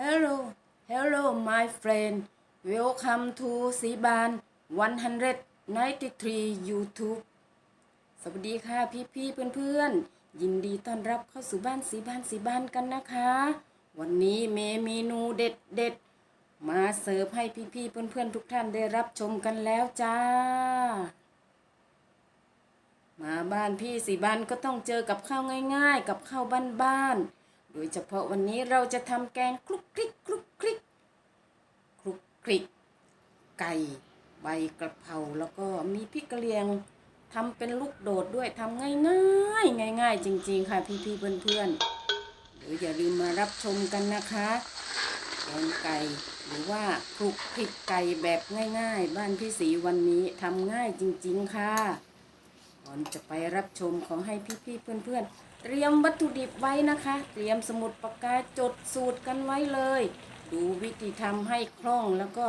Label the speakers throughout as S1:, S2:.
S1: Hello Hello my friend Welcome to สีบาน193 YouTube สวัสดีค่ะพี่พี่ๆเพื่อนๆยินดีต้อนรับเข้าสู่บ้านสีบานสีบานกันนะคะ วันนี้เมเมนูเด็ดเด็ดๆมาเสิร์ฟให้พี่พี่ๆเพื่อนๆทุกท่านได้รับชมกันแล้วจ้า มาบ้านพี่สีบานก็ต้องเจอกับข้าวง่าย ๆ กับข้าวบ้านๆ โดยเฉพาะวันนี้เราจะทำแกงคลุกคลิกคลุกคลิกคลุกคลิก ไก่ใบกระเพราแล้วก็มีพริกกระเหรียงทำเป็นลูกโดดด้วยทำง่ายง่ายง่ายง่ายจริง ๆ ค่ะพี่ๆเพื่อนๆเดี๋ยวอย่าลืมมารับชมกันนะคะแกงไก่หรือว่าคลุกคลิกไก่แบบง่าย ๆ บ้านพี่สีวันนี้ทำง่ายจริง ๆ ค่ะก่อนจะไปรับชมขอให้พี่ๆเพื่อนๆ เตรียมวัตถุดิบไว้นะคะ เตรียมสมุดปากกาจดสูตรกันไว้เลย ดูวิธีทำให้คล่องแล้วก็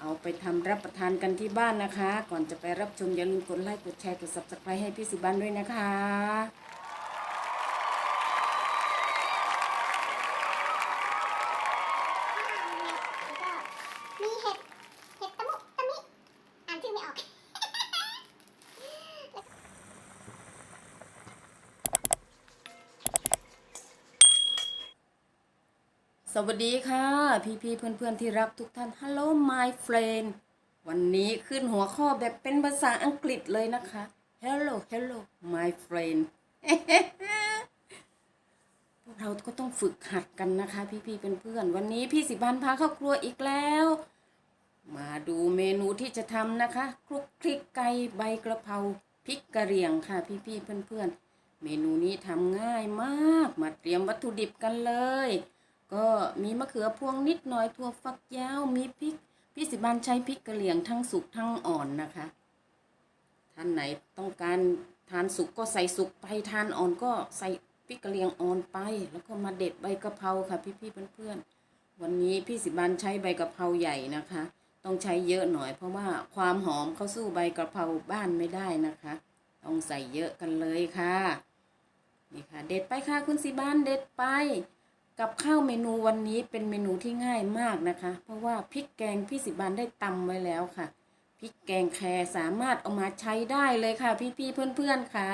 S1: เอาไปทำรับประทานกันที่บ้านนะคะ ก่อนจะไปรับชมอย่าลืมกดไลค์กดแชร์กด subscribe ให้พี่สุบันด้วยนะคะ สวัสดีค่ะ พี่ๆเพื่อนๆที่รักทุกท่าน Hello my friend วันนี้ขึ้นหัวข้อแบบเป็นภาษาอังกฤษเลยนะคะ Hello Hello my friend พวกเราก็ต้องฝึกหัดกันนะคะ พี่ๆเพื่อนๆวันนี้พี่สิบานพาเข้าครัวอีกแล้ว มาดูเมนูที่จะทำนะคะคลุกคลิกไก่ใบกระเพราพริกกระเหรี่ยงค่ะ พี่ๆเพื่อนๆเมนูนี้ทำง่ายมาก มาเตรียมวัตถุดิบกันเลย ก็มีมะเขือพวงนิดหน่อยถั่วฝักยาว มีพริก พี่สิบานใช้พริกกระเหรี่ยงทั้งสุกทั้งอ่อนนะคะ ท่านไหนต้องการทานสุกก็ใส่สุกไปทานอ่อนก็ใส่พริกกระเหรี่ยงอ่อนไป แล้วก็มาเด็ดใบกะเพราค่ะ พี่ๆเพื่อนๆวันนี้พี่สิบานใช้ใบกะเพราใหญ่นะคะ ต้องใช้เยอะหน่อย เพราะว่าความหอมเขาสู้ใบกะเพราบ้านไม่ได้นะคะ ต้องใส่เยอะกันเลยค่ะนี่ค่ะ เด็ดไปค่ะคุณสิบานเด็ดไป กับข้าวเมนูวันนี้เป็นเมนูที่ง่ายมากนะคะ เพราะว่าพริกแกงพี่สิบานได้ตำไว้แล้วค่ะพริกแกงแครสามารถเอามาใช้ได้เลยค่ะ พี่ๆเพื่อนๆค่ะ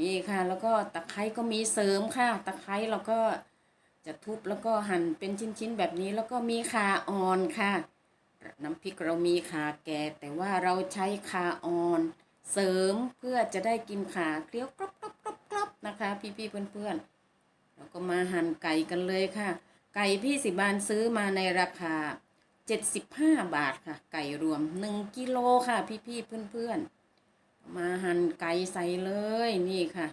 S1: นี่ค่ะ แล้วก็ตะไคร้ก็มีเสริมค่ะ ตะไคร้เราก็จะทุบแล้วก็หั่นเป็นชิ้นๆแบบนี้แล้วก็มีขาอ่อนค่ะ น้ำพริกเรามีขาแก่ แต่ว่าเราใช้ขาอ่อน เสริมเพื่อจะได้กินขาเคี้ยวกรอบกรอบกรอบกรอบนะคะ พี่ๆเพื่อนๆ แล้วก็มาหั่นไก่กันเลยค่ะ ไก่พี่สิบานซื้อมาในราคา 75 บาทค่ะ ไก่รวม 1กิโลค่ะพี่ๆเพื่อนๆ มาหั่นไก่ใส่เลยนี่ค่ะ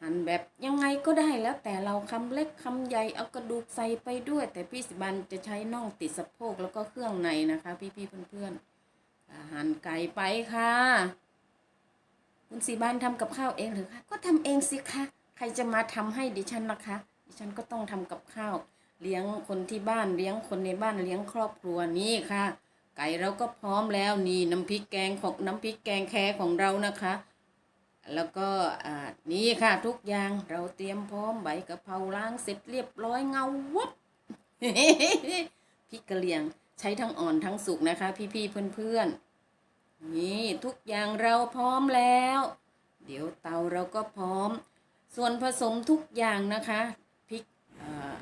S1: หั่นแบบยังไงก็ได้แล้วแต่เราคำเล็กคำใหญ่เอากระดูกใส่ไปด้วย แต่พี่สิบันจะใช้น่องติดสะโพกแล้วก็เครื่องในนะคะ พี่ๆเพื่อนๆอ่าหั่นไก่ไปค่ะ คุณสีบานทำกับข้าวเองหรือคะก็ทำเองสิคะ ใครจะมาทำให้ดิฉันนะคะ ดิฉันก็ต้องทำกับข้าว เลี้ยงคนที่บ้านเลี้ยงคนในบ้านเลี้ยงครอบครัวนี่ค่ะ ไก่เราก็พร้อมแล้วนี่น้ำพริกแกงของน้ำพริกแกงแคของเรานะคะ แล้วก็อ่านี่ค่ะทุกอย่างเราเตรียมพร้อมใบกะเพราล้างเสร็จเรียบร้อยเงาวับพริกกะเหรี่ยงใช้ทั้งอ่อนทั้งสุกนะคะ พี่ๆเพื่อนๆนี่ทุกอย่างเราพร้อมแล้ว เดี๋ยวเตาเราก็พร้อม ส่วนผสมทุกอย่างนะคะพริกเอ่อ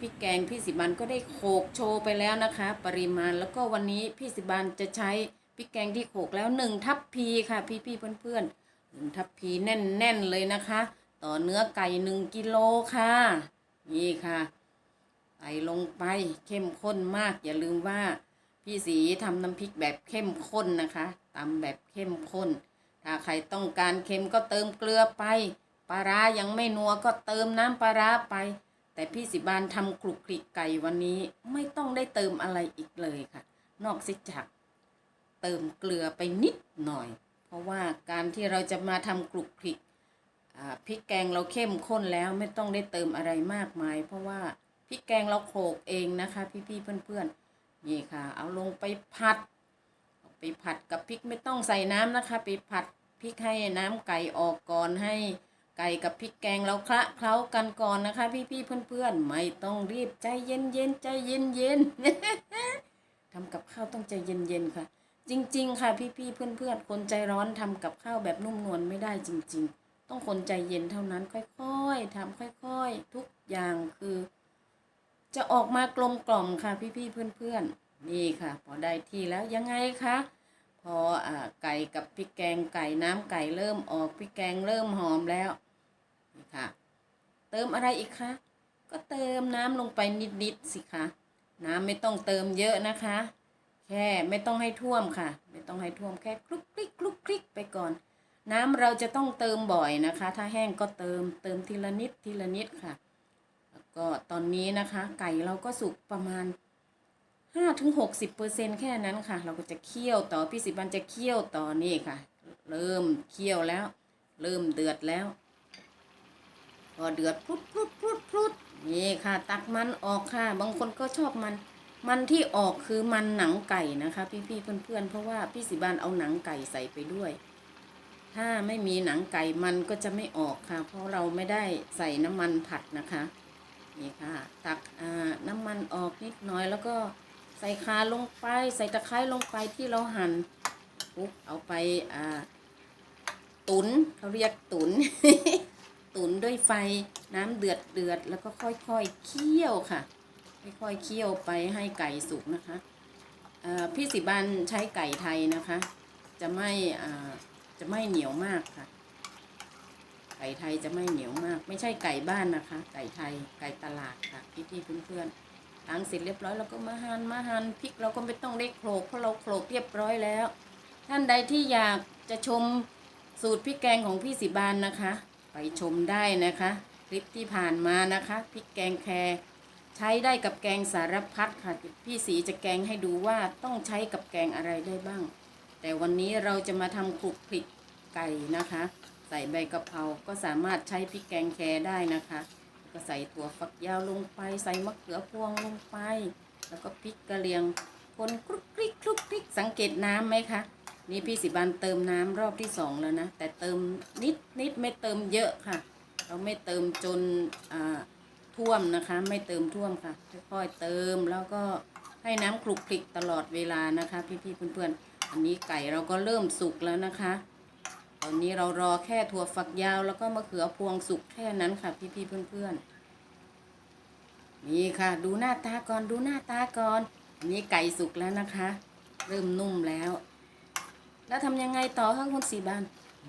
S1: พริกแกงพี่สิบันก็ได้โขกโชว์ไปแล้วนะคะ ปริมาณแล้วก็วันนี้พี่สิบันจะใช้พริกแกงที่โขกแล้วหนึ่งทัพพีค่ะพี่ๆเพื่อนๆหนึ่งทัพพีแน่นๆเลยนะคะ ต่อเนื้อไก่หนึ่งกิโลค่ะนี่ค่ะใส่ลงไปเข้มข้นมากอย่าลืมว่าพี่สีทำน้ำพริกแบบเข้มข้นนะคะตำแบบเข้มข้น ถ้าใครต้องการเค็มก็เติมเกลือไป ปลาร้ายังไม่นัวก็เติมน้ำปลาร้าไป แต่พี่สิบานทำคลุกคลิกไก่วันนี้ไม่ต้องได้เติมอะไรอีกเลยค่ะ นอกจากเติมเกลือไปนิดหน่อย เพราะว่าการที่เราจะมาทำคลุกคลิกอ่าพริกแกงเราเข้มข้นแล้วไม่ต้องได้เติมอะไรมากมาย เพราะว่าพริกแกงเราโขลกเองนะคะ พี่ๆเพื่อนๆนี่ค่ะ เอาลงไปผัดไปผัดกับพริกไม่ต้องใส่น้ำนะคะ ไปผัดพริกให้น้ำไก่ออกก่อนให้ ไก่กับพริกแกงเราคละเคล้ากันก่อนนะคะ พี่ๆเพื่อนๆ ไม่ต้องรีบใจเย็นๆใจเย็นๆทำกับข้าวต้องใจเย็นๆค่ะ จริง ๆ ค่ะพี่ๆเพื่อนๆ คนใจร้อนทำกับข้าวแบบนุ่มนวลไม่ได้จริง ๆ ต้องคนใจเย็นเท่านั้นค่อยๆทำค่อยๆ ทุกอย่างคือ จะออกมากลมกล่อมค่ะพี่ๆเพื่อนๆ นี่ค่ะ พอได้ที่แล้วยังไงคะพออ่าไก่กับพริกแกงไก่น้ำไก่เริ่มออกพริกแกงเริ่มหอมแล้ว นี่ค่ะ เติมอะไรอีกคะ ก็เติมน้ำลงไปนิดๆสิคะน้ำไม่ต้องเติมเยอะนะคะ แค่ไม่ต้องให้ท่วมค่ะ ไม่ต้องให้ท่วมแค่คลุกคลิกคลุกคลิกไปก่อน น้ำเราจะต้องเติมบ่อยนะคะ ถ้าแห้งก็เติมเติมทีละนิดทีละนิดค่ะ แล้วก็ตอนนี้นะคะ ไก่เราก็สุกประมาณ5ถึง60เปอร์เซ็นแค่นั้นค่ะ เราก็จะเคี่ยวต่อพี่สิบันจะเคี่ยวต่อนี่ค่ะ เริ่มเคี่ยวแล้ว เริ่มเดือดแล้ว พอเดือดพุดพุดพุดพุดนี่ค่ะ ตักมันออกค่ะ บางคนก็ชอบมัน มันที่ออกคือมันหนังไก่นะคะ พี่ๆเพื่อนๆเพราะว่าพี่สิบานเอาหนังไก่ใส่ไปด้วย ถ้าไม่มีหนังไก่มันก็จะไม่ออกค่ะ เพราะเราไม่ได้ใส่น้ำมันผัดนะคะนี่ค่ะ ตักน้ำมันออกนิดหน่อยแล้วก็ใส่คาลงไป ใส่ตะไคร้ลงไปที่เราหัน่นปุ๊บเอาไปตุนเขาเรียกตุน ตุ๋นด้วยไฟน้ำเดือดเดือดแล้วก็ค่อยๆเคี่ยวค่ะ ค่อยๆเคี่ยวไปให้ไก่สุกนะคะพี่สิบานใช้ไก่ไทยนะคะ จะไม่จะไม่เหนียวมากค่ะ ไก่ไทยจะไม่เหนียวมาก ไม่ใช่ไก่บ้านนะคะ ไก่ไทยไก่ตลาดค่ะพี่ๆเพื่อนๆล้างเสร็จเรียบร้อยเราก็มาหั่นมาหั่นพริกเราก็ไม่ต้องเล็กโขลกเพราะเราโขลกเรียบร้อยแล้ว ท่านใดที่อยากจะชมสูตรพริกแกงของพี่สิบานนะคะ ไปชมได้นะคะ คลิปที่ผ่านมานะคะพริกแกงแครใช้ได้กับแกงสารพัดค่ะ พี่สีจะแกงให้ดูว่าต้องใช้กับแกงอะไรได้บ้าง แต่วันนี้เราจะมาทำคลุกคลิกไก่นะคะ ใส่ใบกะเพราก็สามารถใช้พริกแกงแครได้นะคะ ก็ใส่ถั่วฝักยาวลงไป ใส่มะเขือพวงลงไป แล้วก็พริกกระเหรียงคนคลุกคลิกคลุกคลิกสังเกตน้ำไหมคะ นี่พี่สิบันเติมน้ำรอบที่สองแล้วนะ แต่เติมนิดนิดไม่เติมเยอะค่ะ เราไม่เติมจนอ่าท่วมนะคะ ไม่เติมท่วมค่ะค่อยๆเติมแล้วก็ให้น้ำคลุกคลิกตลอดเวลานะคะ พี่ๆเพื่อนๆอันนี้ไก่เราก็เริ่มสุกแล้วนะคะ ตอนนี้เรารอแค่ถั่วฝักยาว แล้วก็มะเขือพวงสุกแค่นั้นค่ะ พี่ๆเพื่อนๆนี่ค่ะ ดูหน้าตาก่อนดูหน้าตาก่อนอันนี้ไก่สุกแล้วนะคะ เริ่มนุ่มแล้ว แล้วทำยังไงต่อคะคุณสีบาน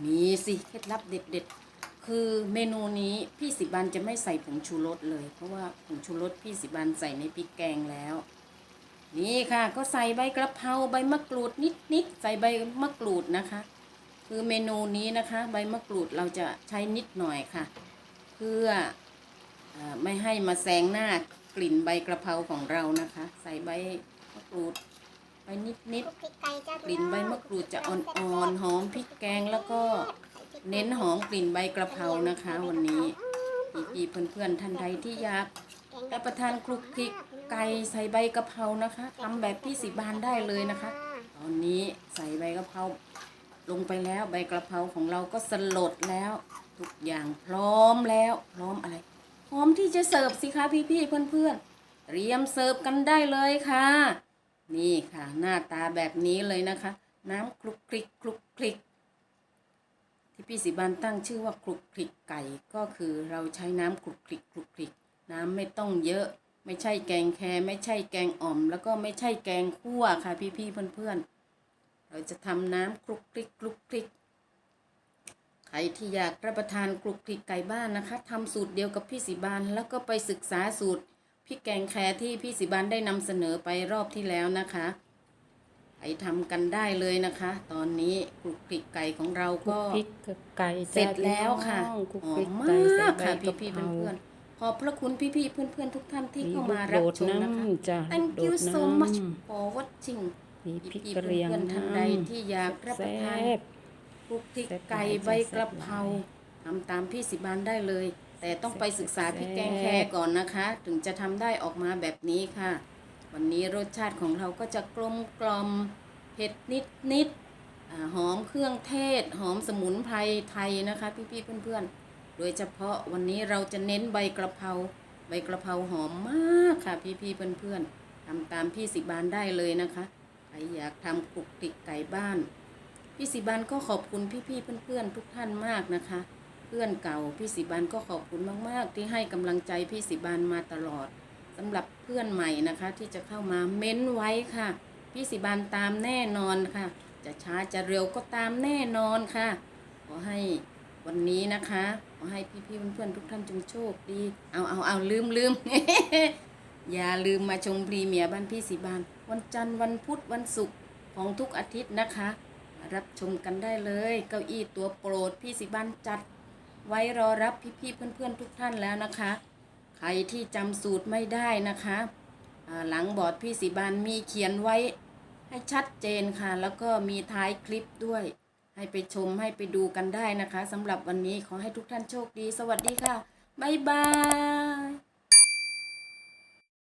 S1: มีสิเคล็ดลับเด็ดๆ คือเมนูนี้พี่สิบานจะไม่ใส่ผงชูรสเลย เพราะว่าผงชูรสพี่สิบานใส่ในพริกแกงแล้ว นี่ค่ะ ก็ใส่ใบกระเพราใบมะกรูดนิดๆ ใส่ใบมะกรูดนะคะ คือเมนูนี้นะคะ ใบมะกรูดเราจะใช้นิดหน่อยค่ะ เพื่ออไม่ให้มาแซงหน้ากลิ่นใบกระเพราของเรานะคะ ใส่ใบมะกรูด ไปนิดๆ
S2: คลุกคลิกไก่จ้าก
S1: ลิ่นใบมะกรูดจะอ่อนๆหอมพริกแกงแล้วก็เน้นหอมกลิ่นใบกระเพรานะคะ วันนี้พี่ๆเพื่อนๆท่านใดที่อยากรับประทานคลุกคลิกไก่ใส่ใบกระเพรานะคะทำแบบพี่สีบานได้เลยนะคะ ตอนนี้ใส่ใบกระเพราลงไปแล้วใบกระเพราของเราก็สลดแล้ว ทุกอย่างพร้อมแล้ว พร้อมอะไร พร้อมที่จะเสิร์ฟสิคะพี่ๆเพื่อนๆเตรียมเสิร์ฟกันได้เลยค่ะ นี่ค่ะ หน้าตาแบบนี้เลยนะคะ น้ำคลุกคลิกคลุกคลิก ที่พี่สิบานตั้งชื่อว่าคลุกคลิกไก่ก็คือเราใช้น้ำคลุกคลิกคลุกคลิก น้ำไม่ต้องเยอะ ไม่ใช่แกงแครไม่ใช่แกงอ่อม แล้วก็ไม่ใช่แกงคั่วค่ะพี่ๆเพื่อนๆ เราจะทำน้ำคลุกคลิกคลุกคลิกใครที่อยากรับประทานคลุกคลิกไก่บ้านนะคะทำสูตรเดียวกับพี่สิบานแล้วก็ไปศึกษาสูตร พริกแกงแครที่พี่สิบานได้นำเสนอไปรอบที่แล้วนะคะไปทำกันได้เลยนะคะ ตอนนี้คลุกคลิกไก่ของเรา
S3: คลุ
S1: ก็
S3: กพริกกับไก่
S1: เสร็จแล้วค่ะ
S3: คลุก
S1: หอ
S3: พริ
S1: ม
S3: ก
S1: ม
S3: ไก่ใส่า
S1: ก
S3: ใบ
S1: ค่ะ
S3: กะ
S1: พี่
S3: เพ
S1: ๆ
S3: รา
S1: เพื่อนๆขอบพระคุณพี่ๆเพื่อนๆทุกท่านที่
S3: มี
S1: เข้า
S3: ลู
S1: มากรับ
S3: โดด
S1: ชมนะคะ
S3: น้ำจ้ะ
S1: Thank
S3: โด
S1: you
S3: ด
S1: so
S3: น้
S1: much for watching ำ
S3: มีพริก
S1: พี่
S3: กระเหรียง
S1: เพื่อนๆท่านใด
S3: น้ำ
S1: ที่อยากรับประทาน
S3: แซ่บ
S1: คลุกคลิก
S3: แซ่บหลาย
S1: ไก่
S3: จ้ะ
S1: ใบกระเพรา
S3: แซ่บหลาย
S1: ทำตามพี่สิบานได้เลย แต่ต้องไปศึกษา
S3: แซ่บ
S1: พริกแกงแครก่อนนะคะ ถึงจะทำได้ออกมาแบบนี้ค่ะ วันนี้รสชาติของเราก็จะกลมกล่อมเผ็ดนิดนิดๆอ่าหอมเครื่องเทศ หอมสมุนไพรไทยนะคะ พี่ๆเพื่อนๆ โดยเฉพาะวันนี้เราจะเน้นใบกระเพราใบกระเพราหอมมากค่ะ พี่ๆเพื่อนๆทำตามพี่สิบานได้เลยนะคะใครอยากทำคลุกคลิกไก่บ้าน พี่สิบานก็ขอบคุณพี่ๆเพื่อนๆ ทุกท่านมากนะคะเพื่อนเก่าพี่สิบานก็ขอบคุณมาก ๆ ที่ให้กำลังใจพี่สิบานมาตลอดสำหรับเพื่อนใหม่นะคะ ที่จะเข้ามาเม้นไว้ค่ะ พี่สิบานตามแน่นอนค่ะ จะช้าจะเร็วก็ตามแน่นอนค่ะ ขอให้วันนี้นะคะ ขอให้พี่ๆเพื่อนๆทุกท่านจงโชคดี เอาเอาเอาลืมลืมอย่าลืมมาชมพรีเมียร์บ้านพี่สีบาน วันจันทร์วันพุธวันศุกร์ของทุกอาทิตย์นะคะ รับชมกันได้เลย เก้าอี้ตัวโปรดพี่สีบานจัด ไว้รอรับพี่ๆเพื่อนๆทุกท่านแล้วนะคะ ใครที่จำสูตรไม่ได้นะคะหลังบอร์ดพี่สีบานมีเขียนไว้ให้ชัดเจนค่ะ แล้วก็มีท้ายคลิปด้วย ให้ไปชมให้ไปดูกันได้นะคะสำหรับวันนี้ขอให้ทุกท่านโชคดี สวัสดีค่ะ บ๊ายบาย